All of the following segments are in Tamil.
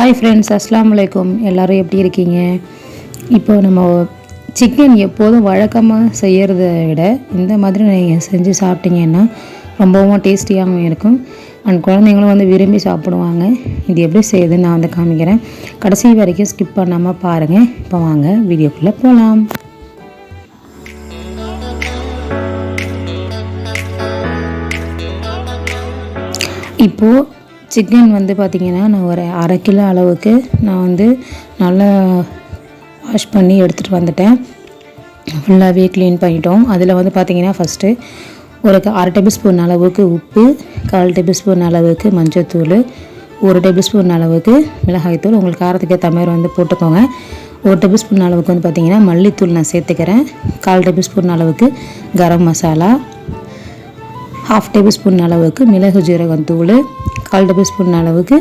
ஹாய் ஃப்ரெண்ட்ஸ் அஸ்லாம் வலைக்கம் எல்லோரும் எப்படி இருக்கீங்க? இப்போ நம்ம சிக்கன் எப்போதும் வழக்கமாக செய்கிறத விட இந்த மாதிரி நீங்கள் செஞ்சு சாப்பிட்டீங்கன்னா ரொம்பவும் டேஸ்டியாகவும் இருக்கும். அண்ட் குழந்தைங்களும் வந்து விரும்பி சாப்பிடுவாங்க. இது எப்படி செய்யுதுன்னு நான் வந்து காமிக்கிறேன். கடைசி வரைக்கும் ஸ்கிப் பண்ணாமல் பாருங்கள் இப்போ வாங்க வீடியோக்குள்ளே போகலாம் இப்போது சிக்கன் வந்து பார்த்திங்கன்னா நான் ஒரு அரை கிலோ அளவுக்கு நான் வந்து நல்லா வாஷ் பண்ணி எடுத்துகிட்டு வந்துட்டேன். ஃபுல்லாகவே க்ளீன் பண்ணிட்டோம். அதில் வந்து பார்த்திங்கன்னா ஃபஸ்ட்டு ஒரு அரை டேபிள் ஸ்பூன் அளவுக்கு உப்பு கால் டேபிள் ஸ்பூன் அளவுக்கு மஞ்சத்தூள் ஒரு டேபிள் ஸ்பூன் அளவுக்கு மிளகாய்த்தூள் உங்களுக்கு காரத்துக்கு ஏற்ற மாதிரி வந்து போட்டுக்கோங்க. ஒரு டேபிள் ஸ்பூன் அளவுக்கு வந்து பார்த்திங்கன்னா மல்லித்தூள் நான் சேர்த்துக்கிறேன். கால் டேபிள் ஸ்பூன் அளவுக்கு garam masala half tablespoon அளவுக்கு மிளகு ஜீரகம் தூள் கால் டேபிள் ஸ்பூன் அளவுக்கு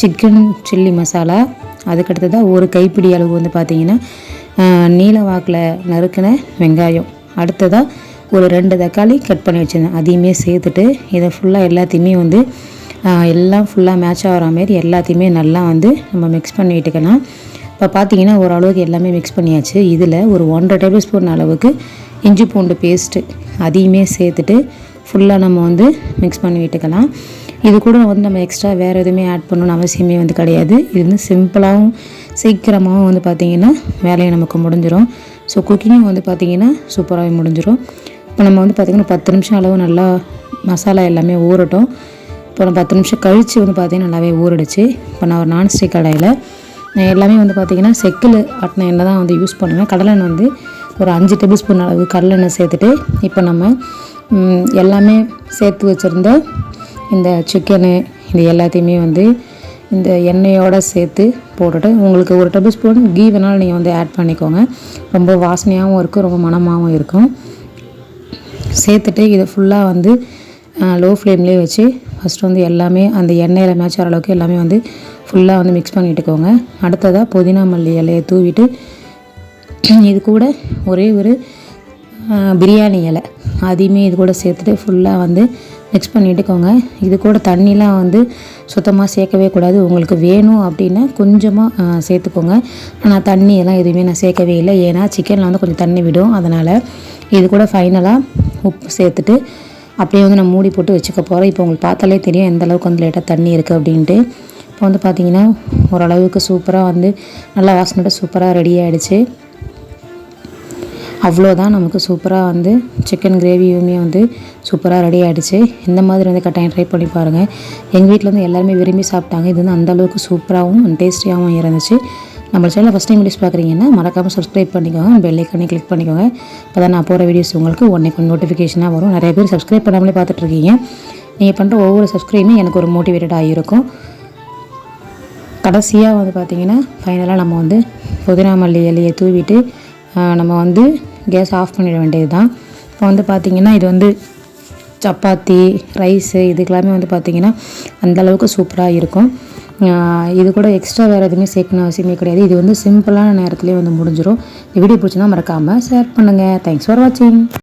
சிக்கன் சில்லி மசாலா அதுக்கடுத்ததாக ஒரு கைப்பிடி அளவு வந்து பார்த்திங்கன்னா நீல வாக்கில் நறுக்கின வெங்காயம். அடுத்ததாக ஒரு ரெண்டு தக்காளி கட் பண்ணி வச்சுருந்தேன். அதையுமே சேர்த்துட்டு இதை ஃபுல்லாக எல்லாத்தையுமே வந்து எல்லாம் ஃபுல்லாக மேட்ச் ஆகிற மாரி எல்லாத்தையுமே நல்லா வந்து நம்ம மிக்ஸ் பண்ணி விட்டுக்கலாம். இப்போ பார்த்தீங்கன்னா ஓரளவுக்கு எல்லாமே மிக்ஸ் பண்ணியாச்சு. இதில் ஒரு ஒன்றரை டேபிள் ஸ்பூன் அளவுக்கு இஞ்சி பூண்டு பேஸ்ட்டு அதையுமே சேர்த்துட்டு ஃபுல்லாக நம்ம வந்து மிக்ஸ் பண்ணி விட்டுக்கலாம். இது கூட வந்து நம்ம எக்ஸ்ட்ரா வேறு எதுவுமே ஆட் பண்ணணும்னு அவசியமே வந்து கிடையாது. இது வந்து சிம்பிளாகவும் சீக்கிரமாகவும் வந்து பார்த்திங்கன்னா வேலையை நமக்கு முடிஞ்சிடும் ஸோ குக்கிங்கும் வந்து பார்த்திங்கன்னா சூப்பராகவே முடிஞ்சிடும் இப்போ நம்ம வந்து பார்த்திங்கன்னா பத்து நிமிஷம் அளவு நல்லா மசாலா எல்லாமே ஊறட்டும். இப்போ நான் பத்து நிமிஷம் கழித்து வந்து பார்த்திங்கன்னா நல்லாவே ஊறிடுச்சு. இப்போ நான் ஒரு நான்ஸ்டிக் கடையில் நான் எல்லாமே வந்து பார்த்திங்கன்னா செக்கில் ஆட்டின எண்ணெய் தான் வந்து யூஸ் பண்ணுவேன். கடலெண்ணெய் வந்து ஒரு அஞ்சு டேபிள் ஸ்பூன் அளவு கடலெண்ணெய் சேர்த்துட்டு இப்போ நம்ம எல்லாமே சேர்த்து வச்சுருந்த இந்த சிக்கனு இது எல்லாத்தையுமே வந்து இந்த எண்ணெயோடு சேர்த்து போட்டுட்டு உங்களுக்கு ஒரு டேபிள் ஸ்பூன் கீ வேணாலும் நீங்கள் வந்து ஆட் பண்ணிக்கோங்க. ரொம்ப வாசனையாகவும் இருக்கும் ரொம்ப மனமாகவும் இருக்கும். சேர்த்துட்டு இதை ஃபுல்லாக வந்து லோ ஃப்ளேம்லேயே வச்சு ஃபஸ்ட்டு வந்து எல்லாமே அந்த எண்ணெயில் மேட்ச் ஆகிற அளவுக்கு எல்லாமே வந்து ஃபுல்லாக வந்து மிக்ஸ் பண்ணிட்டுக்கோங்க அடுத்ததாக புதினா மல்லி இலையை தூவிட்டு இது கூட ஒரே ஒரு பிரியாணி இலை. அதையுமே இது கூட சேர்த்துட்டு ஃபுல்லாக வந்து மிக்ஸ் பண்ணிட்டுக்கோங்க இது கூட தண்ணிலாம் வந்து சுத்தமாக சேர்க்கவே கூடாது. உங்களுக்கு வேணும் அப்படின்னா கொஞ்சமாக சேர்த்துக்கோங்க. ஆனால் தண்ணி எல்லாம் எதுவுமே நான் சேர்க்கவே இல்லை. ஏன்னா சிக்கனில் வந்து கொஞ்சம் தண்ணி விடும். அதனால் இது கூட ஃபைனலாக உப்பு சேர்த்துட்டு அப்படியே வந்து நான் மூடி போட்டு வச்சுக்க போகிறேன் இப்போ உங்களுக்கு பார்த்தாலே தெரியும் எந்த அளவுக்கு வந்து லேட்டாக தண்ணி இருக்குது அப்படின்ட்டு. இப்போ வந்து பார்த்திங்கன்னா ஓரளவுக்கு சூப்பராக வந்து நல்லா வாசனோட சூப்பராக ரெடி ஆகிடுச்சு அவ்வளோதான் நமக்கு சூப்பராக வந்து சிக்கன் கிரேவியுமே வந்து சூப்பராக ரெடி ஆகிடுச்சு இந்த மாதிரி வந்து கட்டாயம் ட்ரை பண்ணி பாருங்கள் எங்கள் வீட்டில் வந்து எல்லாருமே விரும்பி சாப்பிட்டாங்க. இது வந்து அந்தளவுக்கு சூப்பராகவும் டேஸ்டியாகவும் இருந்துச்சு. நம்ம சேனலில் ஃபஸ்ட் டைம் வீடியோஸ் பார்க்குறீங்கன்னா மறக்காமல் சப்ஸ்கிரைப் பண்ணிக்கோங்க. பெல் ஐக்கனே கிளிக் பண்ணிக்கோங்க. அப்போ தான் நான் போகிற வீடியோஸ் உங்களுக்கு ஒன்றைக்கு நோட்டிஃபிகேஷனாக வரும். நிறைய பேர் சப்ஸ்கிரைப் பண்ணாமலே பார்த்துட்ருக்கீங்க. நீங்கள் பண்ணுற ஒவ்வொரு சப்ஸ்கிரைபும் எனக்கு ஒரு மோட்டிவேட்டடாக இருக்கும் கடைசியாக வந்து பார்த்திங்கன்னா ஃபைனலாக நம்ம வந்து புதினா மல்லி இலையை தூவிட்டு நம்ம வந்து கேஸ் ஆஃப் பண்ணிட வேண்டியது தான் இப்போ வந்து பார்த்திங்கன்னா இது வந்து சப்பாத்தி ரைஸு இதுக்கெல்லாமே வந்து பார்த்திங்கன்னா அந்தளவுக்கு சூப்பராக இருக்கும். இது கூட எக்ஸ்ட்ரா வேறு எதுவுமே சேர்க்கணும் அவசியமே கிடையாது. இது வந்து சிம்பிளான நேரத்துலேயே வந்து முடிஞ்சிடும் இந்த வீடியோ பிடிச்சிருந்தா மறக்காமல் ஷேர் பண்ணுங்கள் தேங்க்ஸ் ஃபார் வாட்சிங்